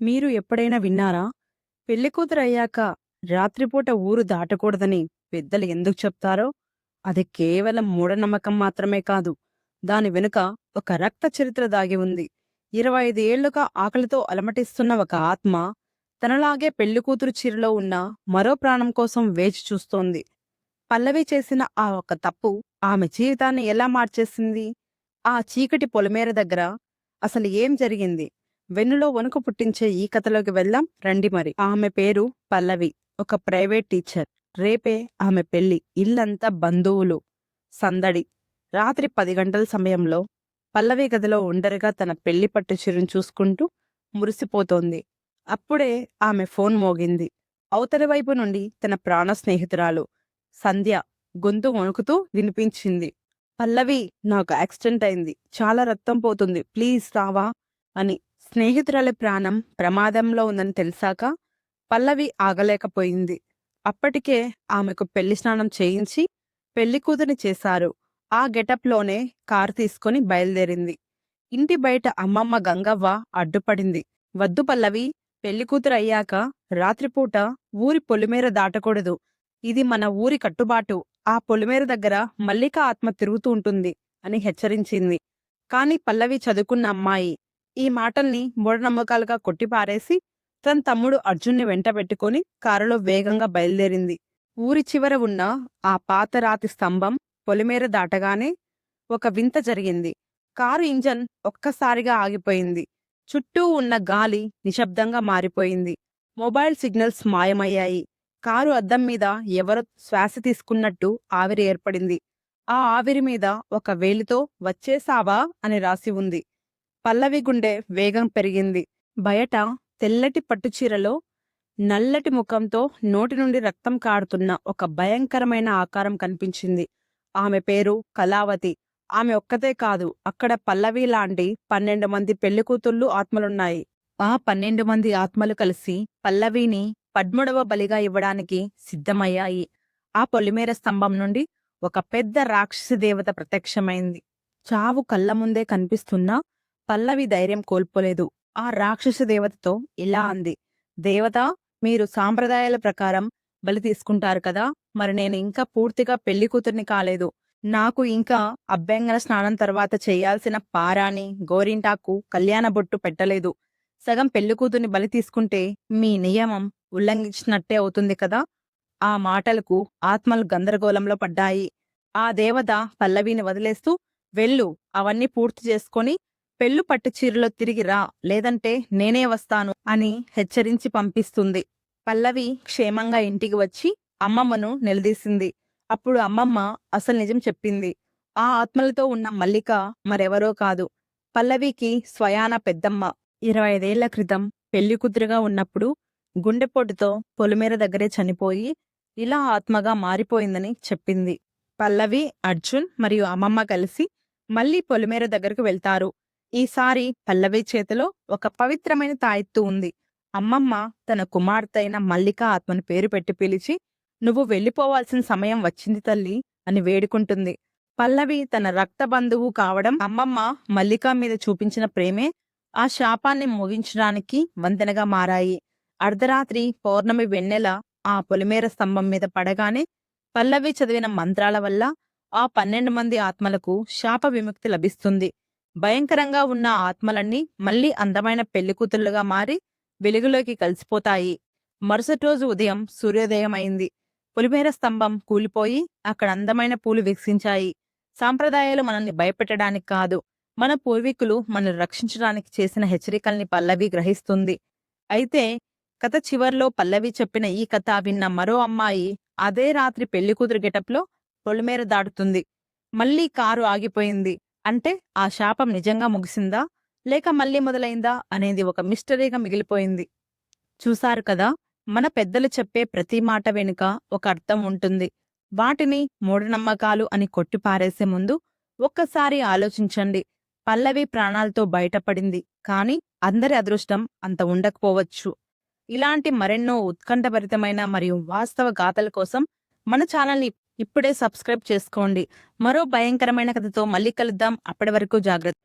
మీరు ఎప్పుడైనా విన్నారా? పెళ్ళికూతురయ్యాక రాత్రిపూట ఊరు దాటకూడదని పెద్దలు ఎందుకు చెప్తారో? అది కేవలం మూఢనమ్మకం మాత్రమే కాదు. దాని వెనుక ఒక రక్త చరిత్ర దాగి ఉంది. ఇరవై ఐదు ఏళ్ళుగా ఆకలితో అలమటిస్తున్న ఒక ఆత్మ తనలాగే పెళ్ళికూతురు చీరలో ఉన్న మరో ప్రాణం కోసం వేచి చూస్తోంది. పల్లవి చేసిన ఆ ఒక తప్పు ఆమె జీవితాన్ని ఎలా మార్చేసింది? ఆ చీకటి పొలమేర దగ్గర అసలు ఏం జరిగింది? వెన్నులో వణుకు పుట్టించే ఈ కథలోకి వెళ్దాం. రండి మరి. ఆమె పేరు పల్లవి. ఒక ప్రైవేట్ టీచర్. రేపే ఆమె పెళ్ళి ఇల్లంతా బంధువులు. సందడి. రాత్రి పది గంటల సమయంలో పల్లవి గదిలో ఒంటరిగా తన పెళ్ళి పట్టు చీరను చూసుకుంటూ మురిసిపోతోంది. అప్పుడే ఆమె ఫోన్ మోగింది. అవతలి వైపు నుండి తన ప్రాణ స్నేహితురాలు సంధ్య గొంతు వణుకుతూ వినిపించింది. పల్లవి నాకు యాక్సిడెంట్ అయింది. చాలా రక్తం పోతుంది. ప్లీజ్ రావా అని స్నేహితురాలి ప్రాణం ప్రమాదంలో ఉందని తెలిసాక పల్లవి ఆగలేకపోయింది. అప్పటికే ఆమెకు పెళ్ళి స్నానం చేయించి పెళ్ళి కూతుని చేశారు. ఆ గెటప్లోనే కారు తీసుకుని బయలుదేరింది. ఇంటి బయట అమ్మమ్మ గంగవ్వ అడ్డుపడింది. వద్దు పల్లవి పెళ్ళి కూతురు అయ్యాక రాత్రిపూట ఊరి పొలిమేర దాటకూడదు. ఇది మన ఊరి కట్టుబాటు. ఆ పొలిమేర దగ్గర మల్లిక ఆత్మ తిరుగుతూ ఉంటుంది అని హెచ్చరించింది. కాని పల్లవి చదువుకున్న అమ్మాయి ఈ మాటల్ని మూఢనమ్మకాలుగా కొట్టిపారేసి తన తమ్ముడు అర్జున్ని వెంటబెట్టుకుని కారులో వేగంగా బయలుదేరింది. ఊరి చివర ఉన్న ఆ పాతరాతి స్తంభం పొలిమేర దాటగానే ఒక వింత జరిగింది. కారు ఇంజన్ ఒక్కసారిగా ఆగిపోయింది. చుట్టూ ఉన్న గాలి నిశ్శబ్దంగా మారిపోయింది. Mobile signals మాయమయ్యాయి. కారు అద్దం మీద ఎవరో శ్వాస తీసుకున్నట్టు ఆవిరి ఏర్పడింది. ఆ ఆవిరి మీద ఒక వేలితో వచ్చేసావా? అని రాసి ఉంది. పల్లవి గుండె వేగం పెరిగింది. బయట తెల్లటి పట్టుచీరలో నల్లటి ముఖంతో నోటి నుండి రక్తం కారుతున్న ఒక భయంకరమైన ఆకారం కనిపించింది. ఆమె పేరు కళావతి. ఆమె ఒక్కతే కాదు అక్కడ పల్లవి లాంటి పన్నెండు మంది పెళ్ళికూతుళ్ళు ఆత్మలున్నాయి. ఆ పన్నెండు మంది ఆత్మలు కలిసి పల్లవిని పద్ముడవ బలిగా ఇవ్వడానికి సిద్ధమయ్యాయి. ఆ పొలిమేర స్తంభం నుండి ఒక పెద్ద రాక్షసి దేవత ప్రత్యక్షమైంది. చావు కళ్ళ ముందే కనిపిస్తున్నా పల్లవి ధైర్యం కోల్పోలేదు. ఆ రాక్షస దేవతతో ఇలా అంది. దేవత మీరు సాంప్రదాయాల ప్రకారం బలి తీసుకుంటారు కదా! మరి నేను ఇంకా పూర్తిగా పెళ్ళి కూతుర్ని కాలేదు. నాకు ఇంకా అభ్యంగన స్నానం తర్వాత చేయాల్సిన పారాని గోరింటాకు కళ్యాణ బొట్టు పెట్టలేదు. సగం పెళ్ళి కూతుర్ని బలి తీసుకుంటే మీ నియమం ఉల్లంఘించినట్టే అవుతుంది కదా ఆ మాటలకు ఆత్మలు గందరగోళంలో పడ్డాయి. ఆ దేవత పల్లవిని వదిలేస్తూ వెళ్ళు అవన్నీ పూర్తి చేసుకొని పెళ్ళు పట్టు చీరలో తిరిగి రా లేదంటే నేనే వస్తాను అని హెచ్చరించి పంపిస్తుంది. పల్లవి క్షేమంగా ఇంటికి వచ్చి అమ్మమ్మను నిలదీసింది. అప్పుడు అమ్మమ్మ అసలు నిజం చెప్పింది. ఆ ఆత్మలతో ఉన్న మల్లిక మరెవరో కాదు. పల్లవికి స్వయాన పెద్దమ్మ. ఇరవై ఐదేళ్ళ క్రితం పెళ్ళికుదురుగా ఉన్నప్పుడు గుండెపోటుతో పొలిమేర దగ్గరే చనిపోయి ఇలా ఆత్మగా మారిపోయిందని చెప్పింది. పల్లవి అర్జున్ మరియు అమ్మమ్మ కలిసి మళ్ళీ పొలిమేర దగ్గరకు వెళ్తారు. ఈసారి పల్లవి చేతిలో ఒక పవిత్రమైన తాయెత్తు ఉంది. అమ్మమ్మ తన కుమార్తె అయిన మల్లిక ఆత్మను పేరు పెట్టి పిలిచి నువ్వు వెళ్ళిపోవాల్సిన సమయం వచ్చింది తల్లి అని వేడుకుంటుంది. పల్లవి తన రక్త బంధువు కావడం అమ్మమ్మ మల్లిక మీద చూపించిన ప్రేమే ఆ శాపాన్ని ముగించడానికి వంతెనగా మారాయి. అర్ధరాత్రి పౌర్ణమి వెన్నెల ఆ పొలిమేర స్తంభం మీద పడగానే పల్లవి చదివిన మంత్రాల వల్ల ఆ పన్నెండు మంది ఆత్మలకు శాప విముక్తి లభిస్తుంది. భయంకరంగా ఉన్న ఆత్మలన్నీ మళ్ళీ అందమైన పెళ్ళికూతురులుగా మారి వెలుగులోకి కలిసిపోతాయి. మరుసటి రోజు ఉదయం సూర్యోదయం అయింది పులిమేర స్తంభం కూలిపోయి అక్కడ అందమైన పూలు వికసించాయి సాంప్రదాయాలు మనల్ని భయపెట్టడానికి కాదు మన పూర్వీకులు మనల్ని రక్షించడానికి చేసిన హెచ్చరికల్ని పల్లవి గ్రహిస్తుంది. అయితే కథ చివర్లో పల్లవి చెప్పిన ఈ కథ విన్న మరో అమ్మాయి అదే రాత్రి పెళ్ళికూతురు గెటప్లో పొలిమేర దాటుతుంది. మళ్ళీ కారు ఆగిపోయింది. అంటే ఆ శాపం నిజంగా ముగిసిందా? లేక మళ్ళీ మొదలైందా? అనేది ఒక మిస్టరీగా మిగిలిపోయింది. చూశారు కదా మన పెద్దలు చెప్పే ప్రతి మాట వెనుక ఒక అర్థం ఉంటుంది. వాటిని మూఢనమ్మకాలు అని కొట్టిపారేసే ముందు ఒక్కసారి ఆలోచించండి. పల్లవి ప్రాణాలతో బయటపడింది కాని అందరి అదృష్టం అంత ఉండకపోవచ్చు. ఇలాంటి మరెన్నో ఉత్కంఠభరితమైన మరియు వాస్తవ గాథల కోసం మన ఛానల్ని ఇప్పుడే సబ్స్క్రైబ్ చేసుకోండి. మరో భయంకరమైన కథతో మళ్ళీ కలుద్దాం. అప్పటి వరకు జాగ్రత్త